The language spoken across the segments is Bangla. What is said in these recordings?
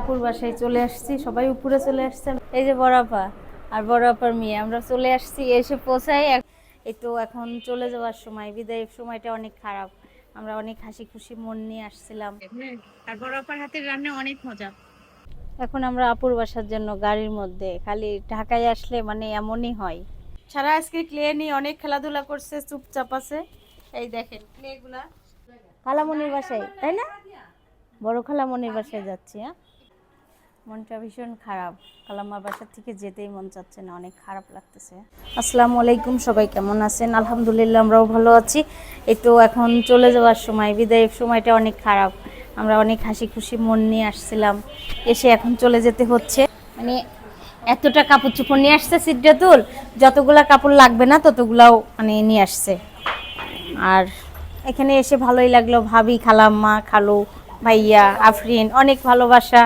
আপুর বাসায় চলে আসছি সবাই উপরে চলে আসছে। এই যে বড় আপা আর বড় আপার মেয়ে আমরা চলে আসছি এসে পৌঁছাই এই তো এখন চলে যাওয়ার সময় বিদায়ের সময়টা অনেক খারাপ। আমরা অনেক হাসি খুশি মন নিয়ে আসছিলাম। আর বড় আপার হাতের রান্না অনেক মজা। এখন আমরা আপুর বাসার জন্য গাড়ির মধ্যে খালি ঢাকায় আসলে মানে এমনই হয়। সারা আজকে ক্লে নিয়ে অনেক খেলাধুলা করছে চুপচাপ আছে। এই দেখেন ক্লেগুলা খালামনির বাসায় তাই না? বড় খালামনির বাসায় যাচ্ছি হ্যাঁ? মনটা ভীষণ খারাপ। কালামার বাসার থেকে যেতেই মন চাচ্ছে না, অনেক খারাপ লাগতেছে। আসসালামু আলাইকুম, সবাই কেমন আছেন? আলহামদুলিল্লাহ আমরাও ভালো আছি। এই তো এখন চলে যাওয়ার সময়, বিদায়ের সময়টা অনেক খারাপ। আমরা অনেক হাসি খুশি মন নিয়ে আসছিলাম। এসে এখন চলে যেতে হচ্ছে। মানে এতটা কাপড় চোপড় নিয়ে আসছে সিদ্ধাতুল যতগুলা কাপড় লাগবে না ততগুলাও মানে নিয়ে আসছে। আর এখানে এসে ভালোই লাগল। ভাবি, খালাম্মা, খালু, ভাইয়া, আফরিন, অনেক ভালোবাসা।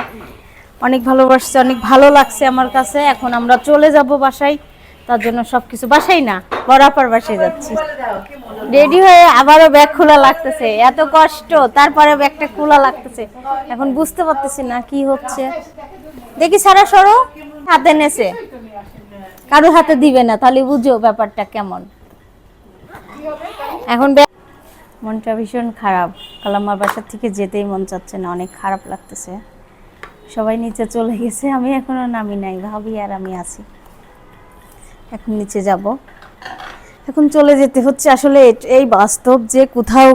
অনেক ভালোবাসছে, অনেক ভালো লাগছে আমার কাছে। এখন আমরা চলে যাব বাসায়। তার জন্য সবকিছু বাসাই না বরাবর বাসায় যাচ্ছি। রেডি হয়ে আবারও ব্যাগ খোলা লাগতেছে। এত কষ্ট তারপরে ব্যাগটা খোলা লাগতেছে। এখন বুঝতে পারতেছি না কি হচ্ছে। দেখি সারা সরো, হাতে নেছে। কারও হাতে দিবে না, তাহলে বুঝো ব্যাপারটা কেমন। এখন মনটা ভীষণ খারাপ। কালামার বাসার থেকে যেতেই মন চাচ্ছে না, অনেক খারাপ লাগতেছে। সবাই নিচে চলে গেছে আমি এখনও নামি নাই ভাবি আর আমি আছি। এখন নিচে যাব। এখন চলে যেতে হচ্ছে আসলে এই বাস্তব যে কোথাও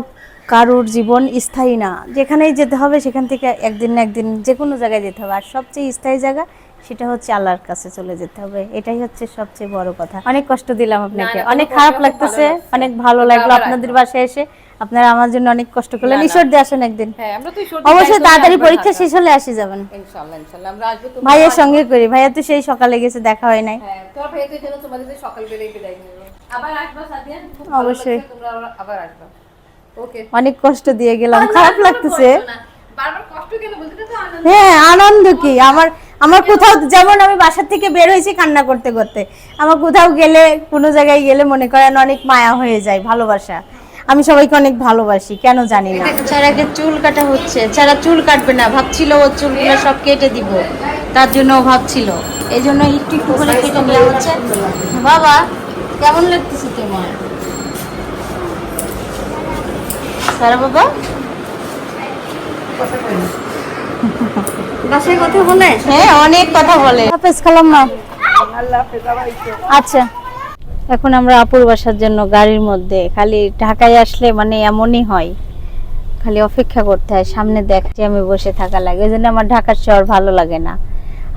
কারোর জীবন স্থায়ী না। যেখানেই যেতে হবে সেখান থেকে একদিন না একদিন যে কোনো জায়গায় যেতে হবে। আর সবচেয়ে স্থায়ী জায়গা সেটা হচ্ছে আল্লাহর কাছে চলে যেতে হবে। এটাই হচ্ছে সবচেয়ে বড় কথা। অনেক কষ্ট দিলাম আপনাকে। অনেক খারাপ লাগতেছে অনেক ভালো লাগল। আপনাদের বাসায় এসে। আপনারা আমার জন্য অনেক কষ্ট করলেন। ঈশ্বর দিয়ে আসেন একদিন। হ্যাঁ আমরা তো অবশ্যই তাড়াতাড়ি পরীক্ষা শেষ হলে আসি যাবেন। ইনশাআল্লাহ ইনশাআল্লাহ। আমরা আসব তো ভাইয়ের সঙ্গে করি। ভাইয়া তো সেই সকালে গেছে দেখা হয় নাই। হ্যাঁ অবশ্যই। তোমরা আবার- আবার ওকে। অনেক কষ্ট দিয়ে গেলাম খারাপ লাগতেছে। বারবার কষ্ট কেন বলতে তো আনন্দ। হ্যাঁ আনন্দ কি? আমার আমার কোথাও যেমন আমি বাসা থেকে বের হয়েছি কান্না করতে করতে। আমার কোথাও গেলে কোনো জায়গায় গেলে মনে করেন অনেক মায়া হয়ে যায় ভালোবাসা। আমি সবাইকে অনেক ভালোবাসি কেন জানি না। ছাড়াকে চুল কাটা হচ্ছে ছাড়া চুল কাটবে না ভাবছিল ওর চুলগুলো সব কেটে দিব তার জন্য ও ভাবছিল। এই জন্য একটু একটু করে কেটে নেওয়া হচ্ছে। বাবা কেমন লাগতেছে তোমার? সারা বাবা? বাসায় কথা বলে? হ্যাঁ অনেক কথা বলে। হাফেজ খালাম না আচ্ছা। এখন আমরা আপুর বাসার জন্য গাড়ির মধ্যে খালি ঢাকায় আসলে মানে এমনই হয়। খালি অপেক্ষা করতে হয় সামনে দেখছি আমি বসে থাকা লাগে। ওই জন্য আমার ঢাকার শহর ভালো লাগে না।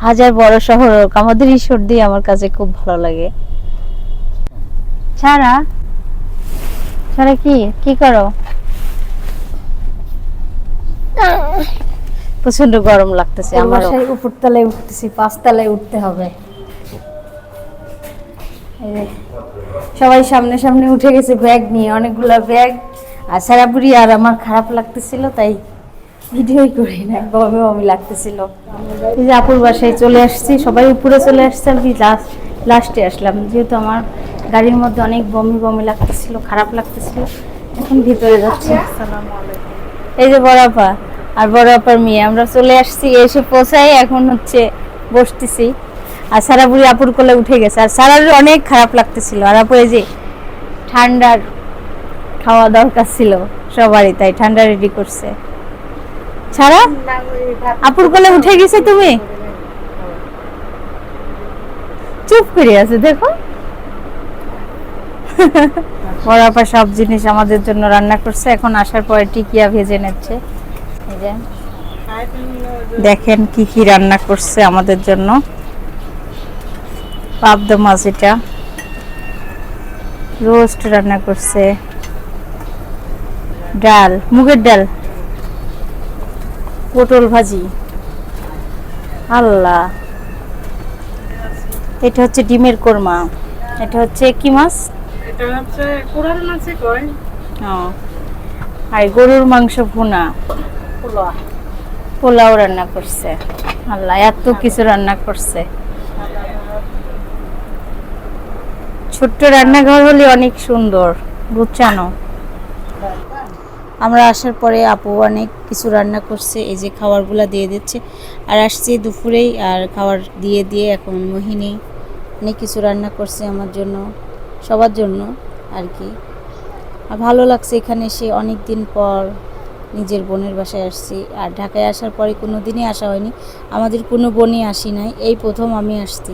হাজার বড় শহর হোক আমাদের ঈশ্বর দিয়ে আমার কাছে খুব ভালো লাগে। ছাড়া? ছাড়া কি? কি করো? প্রচণ্ড গরম লাগতেছে আমার উপর তলায় উঠতেছি পাঁচ তলায় উঠতে হবে। এই সবাই সামনে সামনে উঠে গেছে ব্যাগ নিয়ে, অনেকগুলা ব্যাগ। আর সারা বুড়ি আর আমার খারাপ লাগতেছিল, তাই ভিডিওই করি না, বমি বমি লাগতেছিল। এই যে আপুর বাসায় চলে আসছি, সবাই উপরে চলে আসছে, আমি লাস্ট লাস্টে আসলাম। যেহেতু আমার গাড়ির মধ্যে অনেক বমি বমি লাগতেছিল, খারাপ লাগতেছিল, এখন ভিতরে যাচ্ছি। এই যে বড় আপা, আর বড় আপার মেয়ে, আমরা চলে আসছি, এসে পৌঁছাই, এখন হচ্ছে বসতেছি। আর সারা বুড়ি আপুর কোলে উঠে গেছে। আর সারার অনেক খারাপ লাগতেছিল। আর আপু এই যে ঠান্ডার খাওয়া দরকার ছিল সবারই, তাই ঠান্ডা রেডি করছে। ছাড়া, আপুর কোলে উঠে গেছে তুমি? চুপ করে আছে, দেখো। বড় আপা সব জিনিস আমাদের জন্য রান্না করছে। এখন আসার পরে টিকিয়া ভেজে নিচ্ছে। দেখেন কি কি রান্না করছে আমাদের জন্য। পাবদা মাছ এটা। রোস্ট রান্না করছে। ডাল মুগের ডাল। পটল ভাজি। আল্লাহ। এটা হচ্ছে ডিমের কোরমা। এটা হচ্ছে কি মাছ? এটা হচ্ছে কোরাল মাছে কয়। ও। আর গরুর মাংস ভুনা। পোলা পোলাও রান্না করছে। আল্লাহ এত কিছু রান্না করছে। ছোট্ট রান্নাঘর হলে অনেক সুন্দর, গুছানো। আমরা আসার পরে আপু অনেক কিছু রান্না করছে, এই যে খাবারগুলো দিয়ে দিচ্ছে। আর আসছি দুপুরেই আর খাবার দিয়ে দিয়ে এখন মোহিনী অনেক কিছু রান্না করছে আমার জন্য, সবার জন্য আর কি। আর ভালো লাগছে এখানে এসে অনেক দিন পর নিজের বোনের বাসায় আসছি। আর ঢাকায় আসার পরে কোনো দিনই আসা হয়নি। আমাদের কোনো বোনই আসি নাই, এই প্রথম আমি আসছি।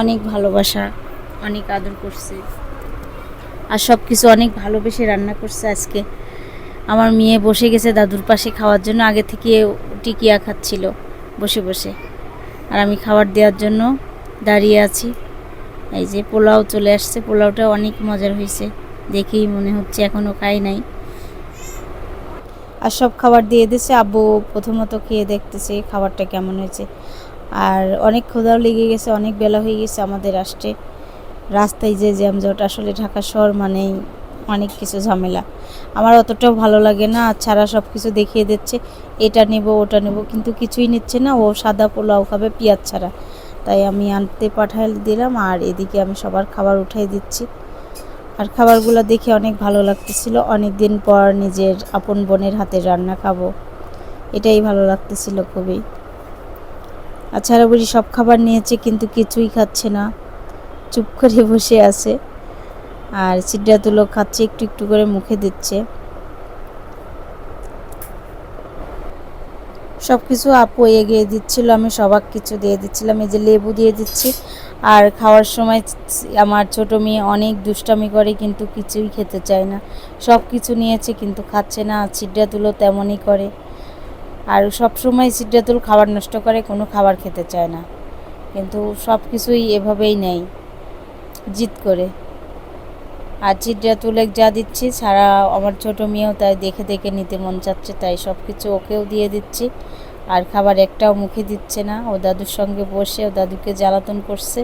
অনেক ভালোবাসা। অনেক আদর করছে। আর সব কিছু অনেক ভালোবেসে রান্না করছে আজকে। আমার মেয়ে বসে গেছে দাদুর পাশে খাওয়ার জন্য, আগে থেকে টিকিয়া খাচ্ছিল বসে বসে। আর আমি খাবার দেওয়ার জন্য দাঁড়িয়ে আছি। এই যে পোলাও চলে আসছে, পোলাওটা অনেক মজার হয়েছে, দেখেই মনে হচ্ছে এখনও খাই নাই। আর সব খাবার দিয়ে দিয়েছে, আব্বু প্রথমত খেয়ে দেখতেছে খাবারটা কেমন হয়েছে। আর অনেক ক্ষুধাও লেগে গেছে, অনেক বেলা হয়ে গেছে আমাদের আসতে। রাস্তায় যে জ্যামজট, আসলে ঢাকা শহর মানেই অনেক কিছু ঝামেলা। আমার অতটাও ভালো লাগে না ছাড়া সব কিছু দেখিয়ে দিচ্ছে, এটা নেব, ওটা নেব, কিন্তু কিছুই নিচ্ছে না, ও সাদা পোলাও খাবে পেঁয়াজ ছাড়া। তাই আমি আনতে পাঠাই দিলাম, আর এদিকে আমি সবার খাবার উঠাই দিচ্ছি। আর খাবারগুলো দেখে অনেক ভালো লাগতেছিল অনেক দিন পর নিজের আপন বোনের হাতে রান্না খাব, এটাই ভালো লাগতেছিল খুবই। আর ছাড়া বুড়ি সব খাবার নিয়েছে, কিন্তু কিছুই খাচ্ছে না। চুপ করে বসে আছে। আর সিদ্ধাতুলো খাচ্ছে, একটু একটু করে মুখে দিচ্ছে। সব কিছু আপু এগিয়ে দিচ্ছিল, আমি সবাক কিছু দিয়ে দিচ্ছিলাম, এই যে লেবু দিয়ে দিচ্ছি। আর খাওয়ার সময় আমার ছোট মেয়ে অনেক দুষ্টামি করে, কিন্তু কিছুই খেতে চায় না। সব কিছু নিয়েছে, কিন্তু খাচ্ছে না, আর সিদ্ধাতুলো তেমনই করে। আর সব সময় সিদ্ধাতুল খাবার নষ্ট করে, কোনো খাবার খেতে চায় না। কিন্তু সব কিছুই এভাবেই নেয়। জিদ করে। আর চিটটা তুলে যা দিচ্ছি ছাড়া আমার ছোট মেয়েও তাই দেখে দেখে নিতে মন চাচ্ছে তাই সব কিছু ওকেও দিয়ে দিচ্ছি। আর খাবার একটাও মুখে দিচ্ছে না। ও দাদুর সঙ্গে বসে ও দাদুকে জ্বালাতন করছে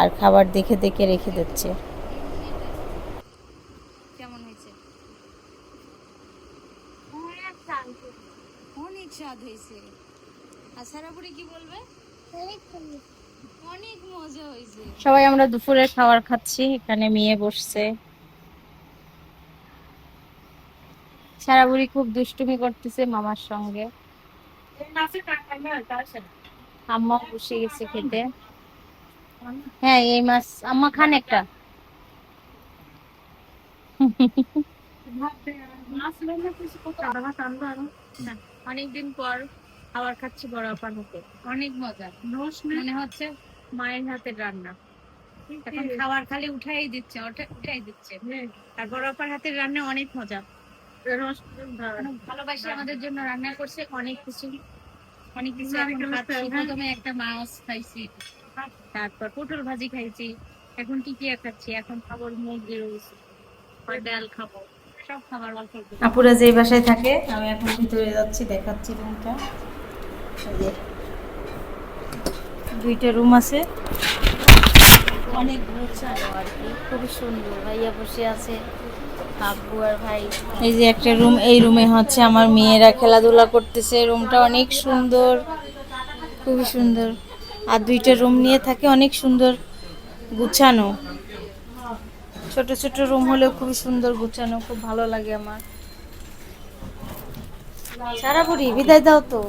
আর খাবার দেখে দেখে রেখে দিচ্ছে। কেমন হয়েছে? অনেক স্বাদ হয়েছে। আর সারাপুরি কি বলবে? অনেক মজা হয়েছে। সবাই আমরা দুপুরের খাবার খাচ্ছি এখানে মেয়ে বসছে। সারা বুড়ি খুব দুষ্টুমি করতেছে মামার সঙ্গে। আম্মা বসে গেছে খেতে। হ্যাঁ এই মাছ আম্মা খান একটা। অনেকদিন পর খাবার খাচ্ছি বড় আপার অনেক মজা। মনে হচ্ছে মায়ের হাতের রান্না। এখন খাবার খালি উঠাই দিচ্ছে উঠাই দিচ্ছে। আর বড় আপার হাতের রান্না অনেক মজা। ভালোবাসি আমাদের জন্য রান্না করছে অনেক কিছু। অনেক কিছু প্রথমে একটা মাছ খাইছি তারপর পটল ভাজি খাইছি এখন টিকিয়া খাচ্ছি? এখন খাব মুরগির রয়েছে ডাল খাব সব খাবার আপুরা যেই বাসায় থাকে আমি এখন ভিতরে যাচ্ছি দেখাচ্ছি রুমটা। যে। দুইটা রুম আছে। অনেক গোছানো সুন্দর। ভাইয়া বসে আছে আব্বু আর ভাই। এই যে একটা রুম, এই রুমে হচ্ছে আমার মেয়েরা খেলাধুলা করতেছে। রুমটা অনেক সুন্দর, খুবই সুন্দর। আর দুইটা রুম নিয়ে থাকে অনেক সুন্দর গুছানো। ছোট ছোট রুম হলেও খুবই সুন্দর গুছানো, খুব ভালো লাগে আমার। সারা বুড়ি বিদায় দাও তো।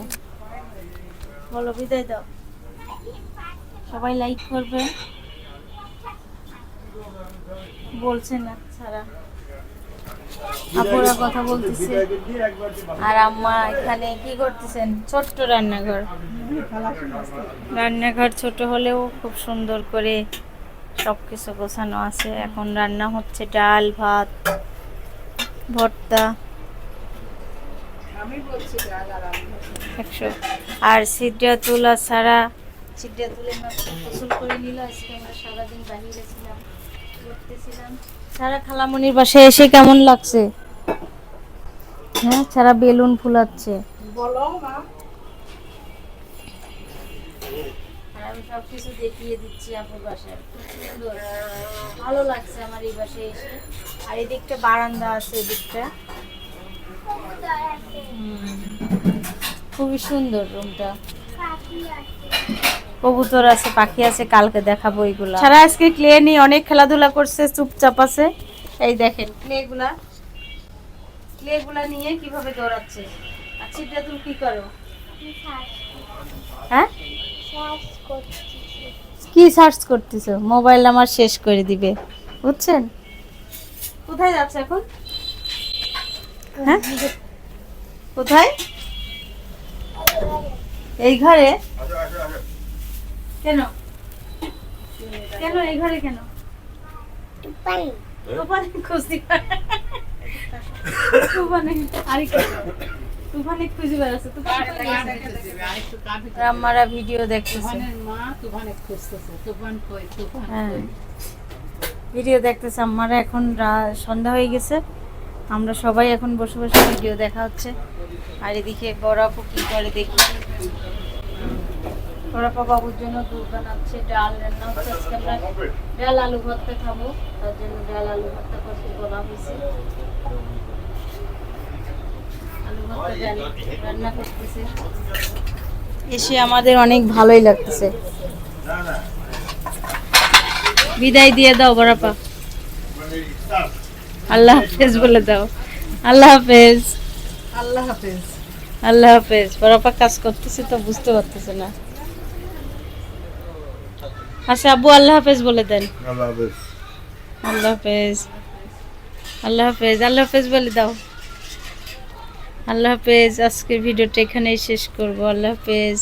বলো, বিদায় দাও। সবাই লাইক করবে। বলছেন সারা আপুরা কথা বলতেছে। আর আম্মা এখানে কি করতেছেন? ছোট্ট রান্নাঘর। রান্নাঘর ছোট হলেও খুব সুন্দর করে সব কিছু গোছানো আছে। এখন রান্না হচ্ছে ডাল, ভাত, ভর্তা। একশো। আর সিডা তোলা ছাড়া সিডা তুলে গোসল করে নিল আজকে আমরা সারাদিন বাহিরে ছিলাম সারা খালামনির বাসায় এসে কেমন লাগছে? হ্যাঁ সারা বেলুন ফুলাচ্ছে। আর আমি সব কিছু দেখিয়ে দিচ্ছি আপুর বাসায়। সুন্দর। ভালো লাগছে আমার এই বাসায় এসে। আর এদিকটা বারান্দা আছে এদিকটা। হুম। খুবই সুন্দর রুমটা কবুতর আছে, পাখি আছে, কালকে দেখাবো এইগুলা সারা আজকে ক্লে নিয়ে অনেক খেলাধুলা করছে, চুপচাপ আছে। এই দেখেন ক্লে গুলা ক্লেগুলা নিয়ে কীভাবে দৌড়াচ্ছে? আচ্ছা ছিটটা তুমি কি করো? হ্যাঁ? কি সার্চ করতেছো? মোবাইল আমার শেষ করে দিবে। বুঝছেন? কোথায় যাচ্ছে এখন? হ্যাঁ? কোথায়? এই ঘরে? কেন? কেন এই ঘরে কেন? তুফান রাম্মারা ভিডিও দেখতেছে। হ্যাঁ। ভিডিও দেখতেছে আমারা এখন রা- সন্ধ্যা হয়ে গেছে। আমরা সবাই এখন বসে বসে ভিডিও দেখা হচ্ছে। আর এদিকে বড় আপু কি করে দেখি? বড় বাবুর জন্য দুধ বানাচ্ছে ডাল রান্না হচ্ছে আজকে আমরা ডাল আলু ভর্তা খাব। তার জন্য ডাল আলু ভর্তা করতে বলা হয়েছে। আলু ভর্তা রান্না করতেছে। এসে আমাদের অনেক ভালোই লাগতেছে। বিদায় দিয়ে দাও বড়াপা আল্লাহ হাফেজ বলে দাও। আল্লাহ হাফেজ। আল্লাহ হাফেজ। আল্লাহ হাফেজ। বড়াপা কাজ করতেছে তো বুঝতে পারতেছে না। আচ্ছা আবু আল্লাহ হাফেজ বলে দেন। আল্লাহ হাফেজ। আল্লাহ হাফেজ। আল্লাহ হাফেজ আল্লাহ হাফেজ বলে দাও। আল্লাহ হাফেজ আজকের ভিডিওটা এখানেই শেষ করব। আল্লাহ হাফেজ।